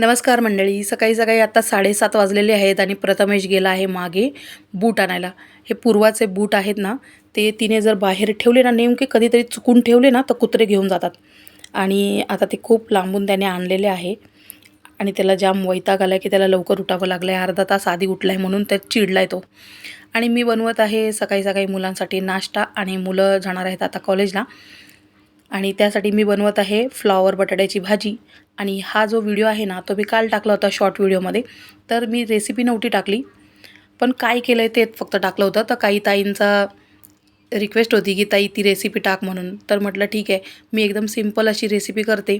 नमस्कार मंडळी सकाळी सकाळी आता साडेसात वाजलेले आहेत आणि प्रथमेश गेला आहे मागे बूट आणायला. हे पूर्वाचे बूट आहेत ना ते तिने जर बाहेर ठेवले ना नेमके कधीतरी चुकून ठेवले ना तर कुत्रे घेऊन जातात. आणि आता ते खूप लांबून त्याने आणलेले आहे. आणि त्याला जाम वैताग आला की त्याला लवकर उठावं लागलं आहे अर्धा तास आधी उठला आहे म्हणून त्यात चिडला आहे तो. आणि मी बनवत आहे सकाळी सकाळी मुलांसाठी नाश्ता आणि मुलं जाणार आहेत आता कॉलेजला आणि त्यासाठी मी बनवत आहे फ्लॉवर बटाट्याची भाजी. आणि हा जो व्हिडिओ आहे ना तो मी काल टाकला होता शॉर्ट व्हिडिओमध्ये. तर मी रेसिपी नव्हती टाकली. पण काय केलं आहे ते फक्त टाकलं होतं. तर काही ताईंचा रिक्वेस्ट होती की ताई ती रेसिपी टाक म्हणून. तर म्हटलं ठीक आहे. मी एकदम सिंपल अशी रेसिपी करते.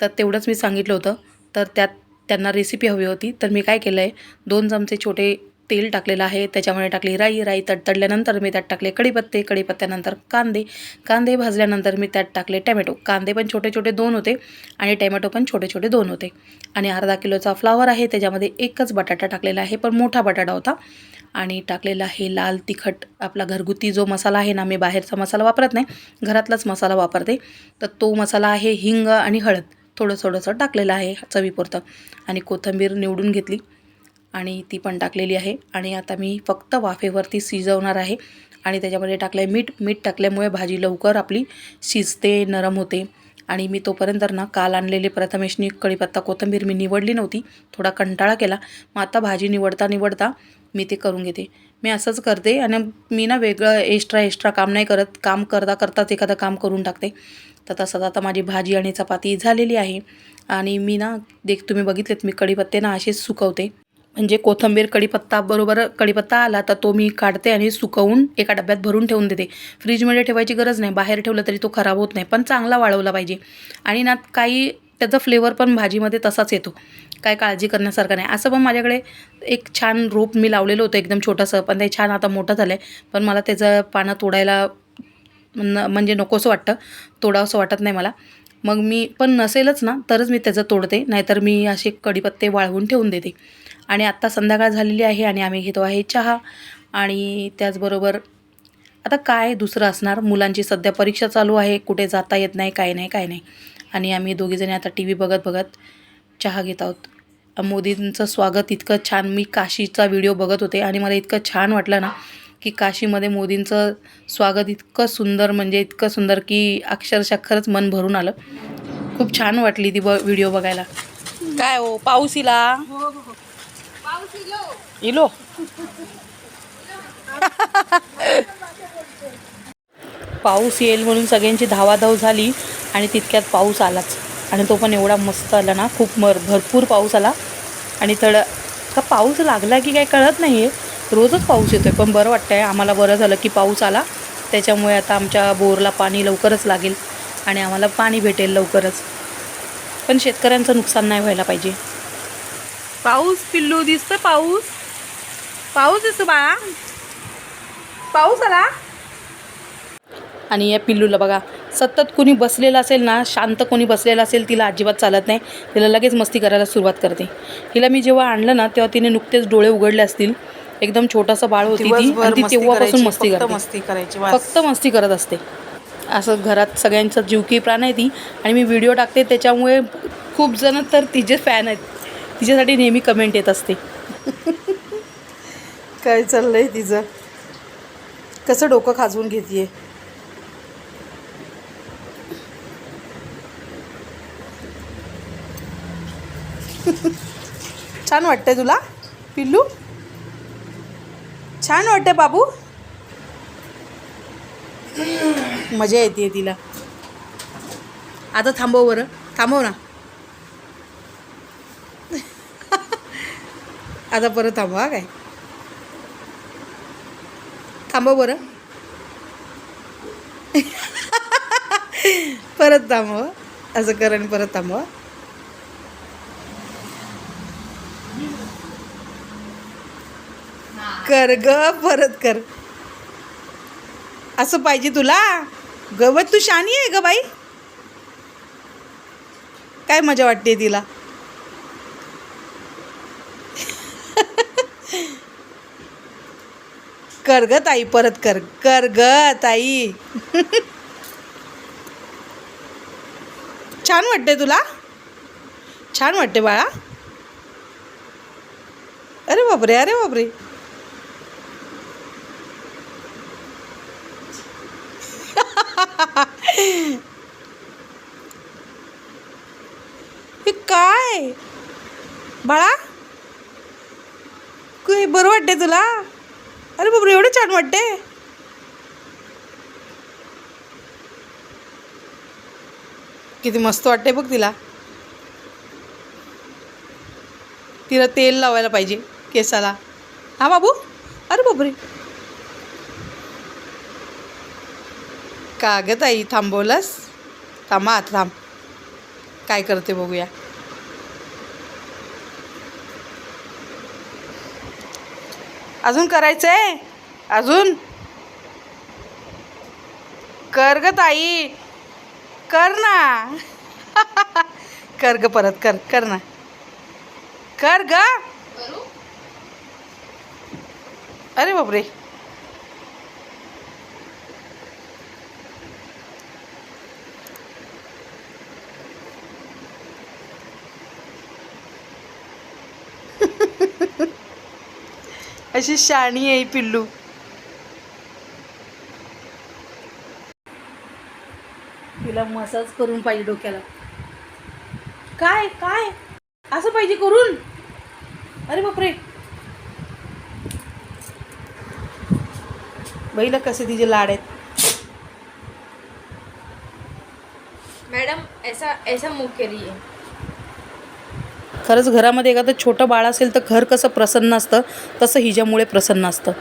तर तेवढंच मी सांगितलं होतं. तर त्यात त्यांना रेसिपी हवी होती. तर मी काय केलं आहे दोन चमचे छोटे तेल टाकलेलं आहे. त्याच्यामध्ये टाकली राई राई तडतडल्यानंतर मी त्यात टाकले कढीपत्ते कढीपत्त्यानंतर कांदे. कांदे भाजल्यानंतर मी त्यात टाकले टॅमॅटो. कांदे पण छोटे छोटे दोन होते आणि टॅमॅटो पण छोटे छोटे दोन होते. आणि अर्धा किलोचा फ्लावर आहे. त्याच्यामध्ये एकच बटाटा टाकलेला आहे. पण मोठा बटाटा होता. आणि टाकलेला आहे लाल तिखट. आपला घरगुती जो मसाला आहे ना मी बाहेरचा मसाला वापरत नाही. घरातलाच मसाला वापरते. तर तो मसाला आहे हिंग आणि हळद. थोडं थोडंसं टाकलेलं आहे चवीपुरतं. आणि कोथिंबीर निवडून घेतली. आणि ती पण टाकलेली आहे. आणि आता मी फक्त वाफेवरती शिजवणार आहे. आणि त्याच्यामध्ये टाकलं आहे मीठ. मीठ टाकल्यामुळे भाजी लवकर आपली शिजते नरम होते. आणि मी तोपर्यंत ना काल आणलेले प्रथमेशनी कढीपत्ता कोथिंबीर मी निवडली नव्हती. थोडा कंटाळा केला. मग आता भाजी निवडता निवडता मी ते करून घेते. मी असंच करते आणि मी ना वेगळं एक्स्ट्रा एक्स्ट्रा काम नाही करत. काम करता करताच एखादं काम करून टाकते. तर तसंच आता माझी भाजी आणि चपाती झालेली आहे. आणि मी ना देख तुम्ही बघितलेत मी कढीपत्ते ना असेच सुकवते. म्हणजे कोथंबीर कढीपत्ता बरोबर कडीपत्ता आला तर तो मी काढते आणि सुकवून एका डब्यात भरून ठेवून देते. फ्रीजमध्ये ठेवायची गरज नाही. बाहेर ठेवलं तरी तो खराब होत नाही. पण चांगला वाळवला पाहिजे. आणि ना काही त्याचा फ्लेवर पण भाजीमध्ये तसाच येतो. काय काळजी करण्यासारखं नाही. असं पण माझ्याकडे एक छान रोप मी लावलेलं होतं एकदम छोटंसं. पण ते छान आता मोठं झालं आहे पण मला त्याचं पानं तोडायला न म्हणजे नकोसं वाटतं. तोडावंसं वाटत नाही मला. मग मी पण नसेलच ना तरच मी त्याचं तोडते. नाहीतर मी असे कढीपत्ते वाळवून ठेवून देते. आणि आत्ता संध्याकाळ झालेली आहे आणि आम्ही घेतो आहे चहा. आणि त्याचबरोबर आता काय दुसरं असणार? मुलांची सध्या परीक्षा चालू आहे. कुठे जाता येत नाही काय नाही काय नाही. आणि आम्ही दोघीजणी आता टी व्ही बघत बघत चहा घेत आहोत. मोदींचं स्वागत इतकं छान. मी काशीचा व्हिडिओ बघत होते आणि मला इतकं छान वाटलं ना की काशीमध्ये मोदींचं स्वागत इतकं सुंदर म्हणजे इतकं सुंदर की अक्षरशः खरंच मन भरून आलं. खूप छान वाटली ती ब व्हिडिओ बघायला. काय हो? पाऊस इला? इलो. पाऊस येईल म्हणून सगळ्यांची धावाधाव झाली आणि तितक्यात पाऊस आलाच. आणि तो पण एवढा मस्त आला ना खूप मर भरपूर पाऊस आला. आणि थोडं का पाऊस लागला की काय कळत नाही आहे रोजच पाऊस येतो आहे पण बरं वाटतं आहे आम्हाला बरं झालं की पाऊस आला. त्याच्यामुळे आता आमच्या बोरला पाणी लवकरच लागेल आणि आम्हाला पाणी भेटेल लवकरच. पण शेतकऱ्यांचं नुकसान नाही व्हायला पाहिजे. पाऊस पिल्लू दिसतं पाऊस. पाऊस दिसतो बाळा. पाऊस आला. आणि या पिल्लूला बघा सतत कोणी बसलेलं असेल ना शांत कोणी बसलेलं असेल तिला अजिबात चालत नाही. तिला लगेच मस्ती करायला सुरुवात करते. हिला मी जेव्हा आणलं ना तेव्हा तिने नुकतेच डोळे उघडले असतील. एकदम छोटासा बाळ होती ती आणि ती तेव्हापासून मस्ती करते. मस्ती करायची फक्त मस्ती करत असते. असं घरात सगळ्यांचा जीवकी प्राण आहे ती. आणि मी व्हिडिओ टाकते त्याच्यामुळे खूप जण तर तिचे फॅन आहेत. तिच्यासाठी नेहमी कमेंट येत असते. काय चाललंय तिचं? कसं डोकं खाजवून घेते छान वाटतंय तुला? पिल्लू? छान वाटतंय बाबू? मजा येते तिला. आता थांबव बरं. थांबव ना. आता परत थांबवा काय? थांबव बरं. परत थांबव असं कर आणि परत थांबव कर ग परत कर. असं पाहिजे तुला? गवत तू शानी आहे ग बाई? काय मजा वाटते तिला? कर ग ताई परत कर कर ग ताई छान वाटते तुला? छान वाटते बाळा. अरे बापरे अरे बापरे. हे काय? बाळा हे बरं वाटते तुला? अरे बापरे एवढं छान वाटते किती मस्त वाटते बघ तिला. तिला तेल लावायला पाहिजे केसाला. हा बाबू? अरे बापरे. का ग ताई थांबवलंस? थांबा आता थांब. काय करते बघूया. अजून करायचं आहे? अजून? कर ग ताई. कर ना. कर ग परत कर कर ना. कर ग. अरे बापरे. अशी शाणी आहे पिल्लू. तिला मसाज करून पाहिजे डोक्याला. काय काय? असं पाहिजे करून? अरे बापरे. बघितलं कसे तिचे लाड आहेत. मैडम ऐसा ऐसा मुंह करिए खरंच घरामध्ये एखादं छोटं बाळ असेल तर घर कसं प्रसन्न असतं तसं हिच्यामुळे प्रसन्न असतं.